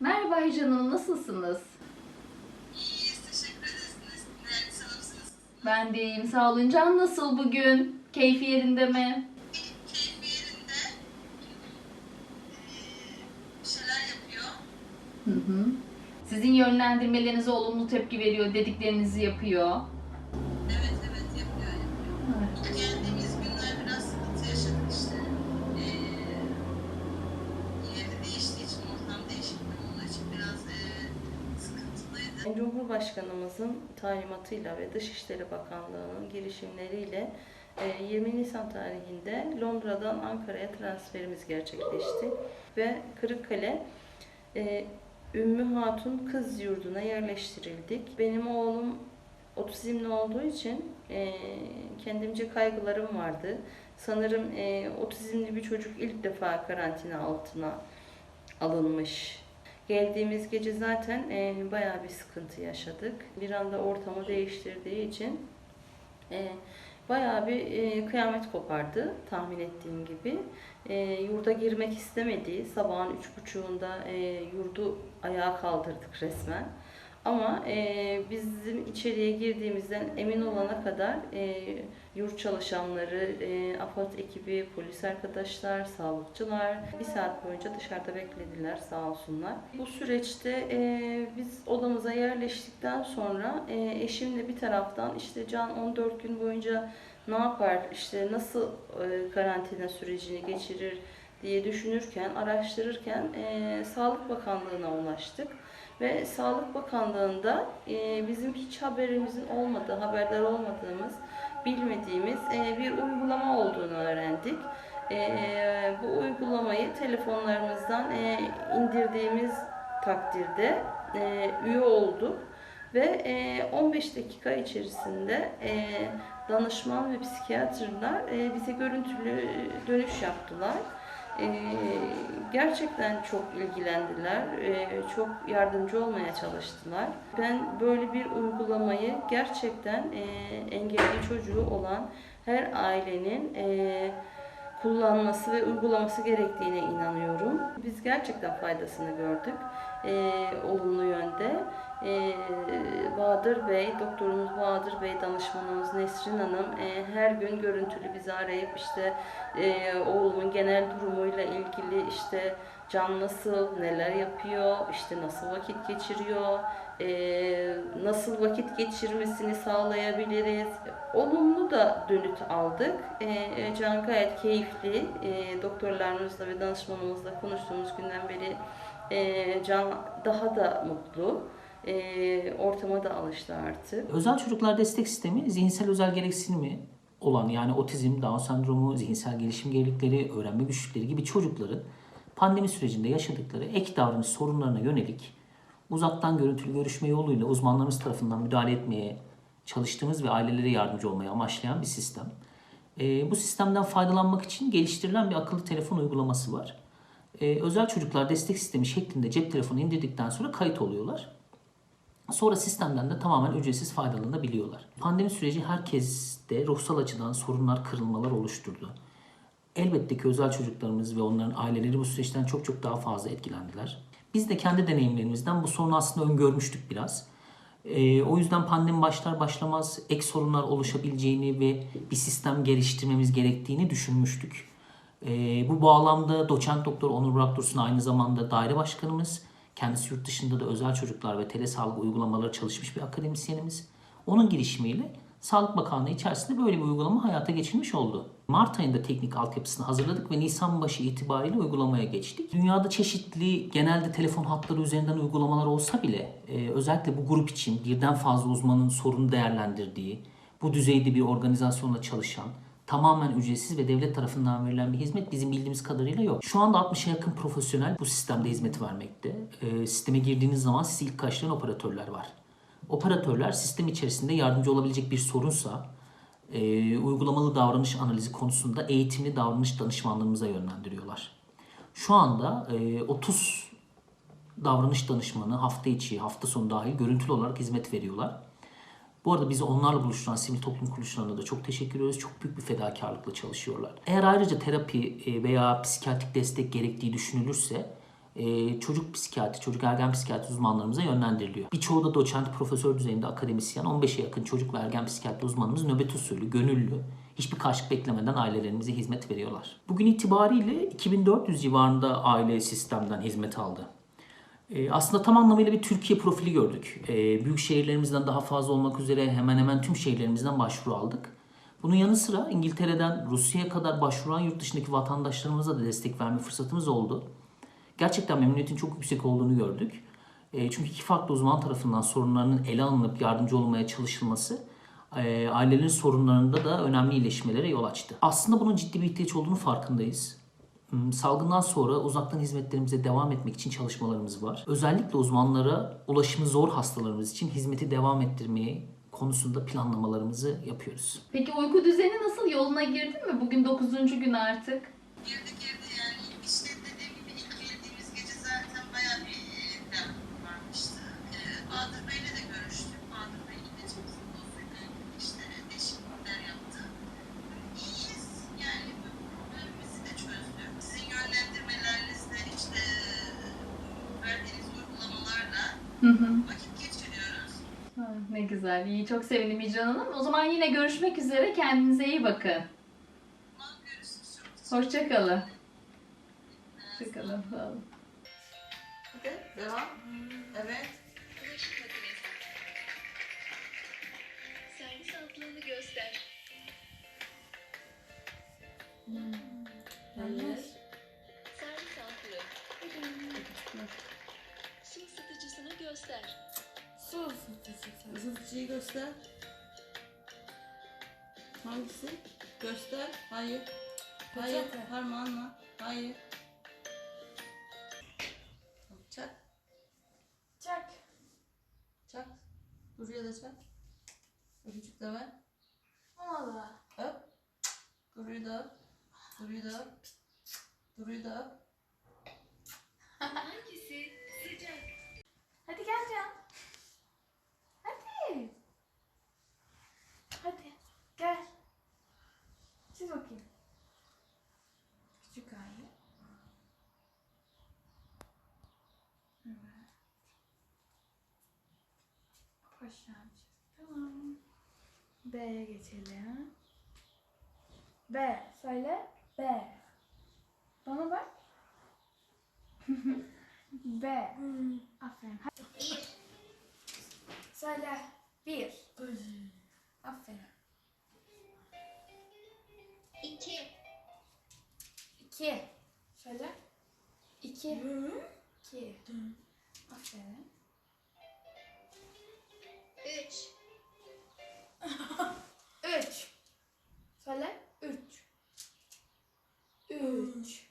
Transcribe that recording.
Merhaba Hicran Hanım, nasılsınız? İyiyiz, teşekkür ederiz. Yani sanırsınız Ben de iyiyim, sağ olun. Can nasıl bugün? Keyfi yerinde mi? keyfi yerinde eee, bir şeyler yapıyor. Hı hı. Sizin yönlendirmelerinize olumlu tepki veriyor, dediklerinizi yapıyor. Sıkıntılıydı. Cumhurbaşkanımızın talimatıyla ve Dışişleri Bakanlığı'nın girişimleriyle e, 20 Nisan tarihinde Londra'dan Ankara'ya transferimiz gerçekleşti ve Kırıkkale e, Ümmü Hatun Kız Yurdu'na yerleştirildik. Benim oğlum otizmli olduğu için e, kendimce kaygılarım vardı. Sanırım e, otizmli bir çocuk ilk defa karantina altına alınmış. Geldiğimiz gece zaten e, bayağı bir sıkıntı yaşadık. Bir anda ortamı değiştirdiği için e, bayağı bir e, kıyamet kopardı tahmin ettiğim gibi. E, yurda girmek istemedi. Sabahın üç buçuğunda e, yurdu ayağa kaldırdık resmen. Ama e, bizim içeriye girdiğimizden emin olana kadar e, yurt çalışanları, e, AFAD ekibi, polis arkadaşlar, sağlıkçılar bir saat boyunca dışarıda beklediler sağ olsunlar. Bu süreçte e, biz odamıza yerleştikten sonra e, eşimle bir taraftan işte Can 14 gün boyunca ne yapar, işte nasıl e, karantina sürecini geçirir diye düşünürken, araştırırken e, Sağlık Bakanlığı'na ulaştık. Ve Sağlık Bakanlığı'nda e, bizim hiç haberimizin olmadığı, haberdar olmadığımız, bilmediğimiz e, bir uygulama olduğunu öğrendik. E, bu uygulamayı telefonlarımızdan e, indirdiğimiz takdirde e, üye olduk ve e, 15 dakika içerisinde e, danışman ve psikiyatrlar e, bize görüntülü dönüş yaptılar. Ee, gerçekten çok ilgilendiler, ee, çok yardımcı olmaya çalıştılar. Ben böyle bir uygulamayı gerçekten e, engelli çocuğu olan her ailenin kullanması ve uygulaması gerektiğine inanıyorum. Biz gerçekten faydasını gördük olumlu yönde. E, Bahadır Bey, doktorumuz Bahadır Bey, danışmanımız Nesrin Hanım e, her gün görüntülü bizi arayıp işte e, oğlumun genel durumuyla ilgili işte can nasıl, neler yapıyor, işte nasıl vakit geçiriyor, e, nasıl vakit geçirmesini sağlayabiliriz. Olumlu da dönüt aldık. E, can gayet keyifli. E, doktorlarımızla ve danışmanımızla konuştuğumuz günden beri e, Can daha da mutlu. E, ortama da alıştı artık. Özel çocuklar destek sistemi zihinsel özel gereksinimi olan yani otizm, Down sendromu, zihinsel gelişim gerilikleri, öğrenme güçlükleri gibi çocukları pandemi sürecinde yaşadıkları ek davranış sorunlarına yönelik uzaktan görüntülü görüşme yoluyla uzmanlarımız tarafından müdahale etmeye çalıştığımız ve ailelere yardımcı olmaya amaçlayan bir sistem. Ee, bu sistemden faydalanmak için geliştirilen bir akıllı telefon uygulaması var. Ee, özel çocuklar destek sistemi şeklinde cep telefonu indirdikten sonra kayıt oluyorlar. Sonra sistemden de tamamen ücretsiz faydalanabiliyorlar. Pandemi süreci herkeste ruhsal açıdan sorunlar, kırılmalar oluşturdu. Elbette ki özel çocuklarımız ve onların aileleri bu süreçten çok çok daha fazla etkilendiler. Biz de kendi deneyimlerimizden bu sorunu aslında öngörmüştük biraz. Ee, o yüzden pandemi başlar başlamaz ek sorunlar oluşabileceğini ve bir sistem geliştirmemiz gerektiğini düşünmüştük. Ee, bu bağlamda doçent doktor Onur Burak Dursun aynı zamanda daire başkanımız. Kendisi yurt dışında da özel çocuklar ve telesağlık uygulamaları çalışmış bir akademisyenimiz. Onun girişimiyle Sağlık Bakanlığı içerisinde böyle bir uygulama hayata geçirmiş oldu. Mart ayında teknik altyapısını hazırladık ve Nisan başı itibariyle uygulamaya geçtik. Dünyada çeşitli genelde telefon hatları üzerinden uygulamalar olsa bile e, özellikle bu grup için birden fazla uzmanın sorunu değerlendirdiği, bu düzeyde bir organizasyonla çalışan, tamamen ücretsiz ve devlet tarafından verilen bir hizmet bizim bildiğimiz kadarıyla yok. Şu anda 60'a yakın profesyonel bu sistemde hizmet vermekte. Ee, sisteme girdiğiniz zaman sizi ilk karşılayan operatörler var. Operatörler sistem içerisinde yardımcı olabilecek bir sorunsa e, uygulamalı davranış analizi konusunda eğitimli davranış danışmanlığımıza yönlendiriyorlar. Şu anda e, 30 davranış danışmanı hafta içi, hafta sonu dahil görüntülü olarak hizmet veriyorlar. Bu arada bizi onlarla buluşturan sivil toplum kuruluşlarına da çok teşekkür ediyoruz. Çok büyük bir fedakarlıkla çalışıyorlar. Eğer ayrıca terapi e, veya psikiyatrik destek gerektiği düşünülürse e, çocuk psikiyatri, çocuk ergen psikiyatri uzmanlarımıza yönlendiriliyor. Birçoğu da doçent, profesör düzeyinde akademisyen, 15'e yakın çocuk ve ergen psikiyatri uzmanımız nöbet usulü, gönüllü, hiçbir karşılık beklemeden ailelerimize hizmet veriyorlar. Bugün itibariyle 2400 civarında aile sistemden hizmet aldı. E, aslında tam anlamıyla bir Türkiye profili gördük. E, büyük şehirlerimizden daha fazla olmak üzere hemen hemen tüm şehirlerimizden başvuru aldık. Bunun yanı sıra İngiltere'den Rusya'ya kadar başvuran yurt dışındaki vatandaşlarımıza da destek verme fırsatımız oldu. Gerçekten memnuniyetin çok yüksek olduğunu gördük. E, çünkü iki farklı uzman tarafından sorunlarının ele alınıp yardımcı olmaya çalışılması e, ailelerin sorunlarında da önemli iyileşmelere yol açtı. Aslında bunun ciddi bir ihtiyaç olduğunu farkındayız. Hmm, Salgından sonra uzaktan hizmetlerimize devam etmek için çalışmalarımız var. Özellikle uzmanlara ulaşımı zor hastalarımız için hizmeti devam ettirmeyi konusunda planlamalarımızı yapıyoruz. Peki uyku düzeni nasıl? Yoluna girdi mi? Bugün 9. gün artık. Girdi girdi Hı hı. vakit geçiriyoruz. Ha, Ne güzel. İyi. Çok sevindim İcran Hanım. O zaman yine görüşmek üzere. Kendinize iyi bakın. Çok teşekkür Hoşçakalın. Hoşçakalın. Sağ olun. Hadi devam. Evet. Isıtıcısı. Isıtıcıyı göster. Hangisi? Göster. Hayır. Hayır. Peçete. Parmağınla. Hayır. Çak. Çak. Çak. Buraya da çak. Öpücük de ver. Da. Öp. Duruyu da öp. Duruyu da öp. Duruyu da öp. Hangisi sıcak? Hadi gel Can. Hadi. Hadi. Gel. Çiz bakayım. Küçük ayı. Evet. Koşan çiz. Tamam. B'ye geçelim. B. Söyle. B. Bana bak. B. Aferin. Hadi. Söyle. Bir. Aferin. İki. İki. Söyle. İki. İki. Aferin. Üç. Üç. Söyle. Üç. Üç.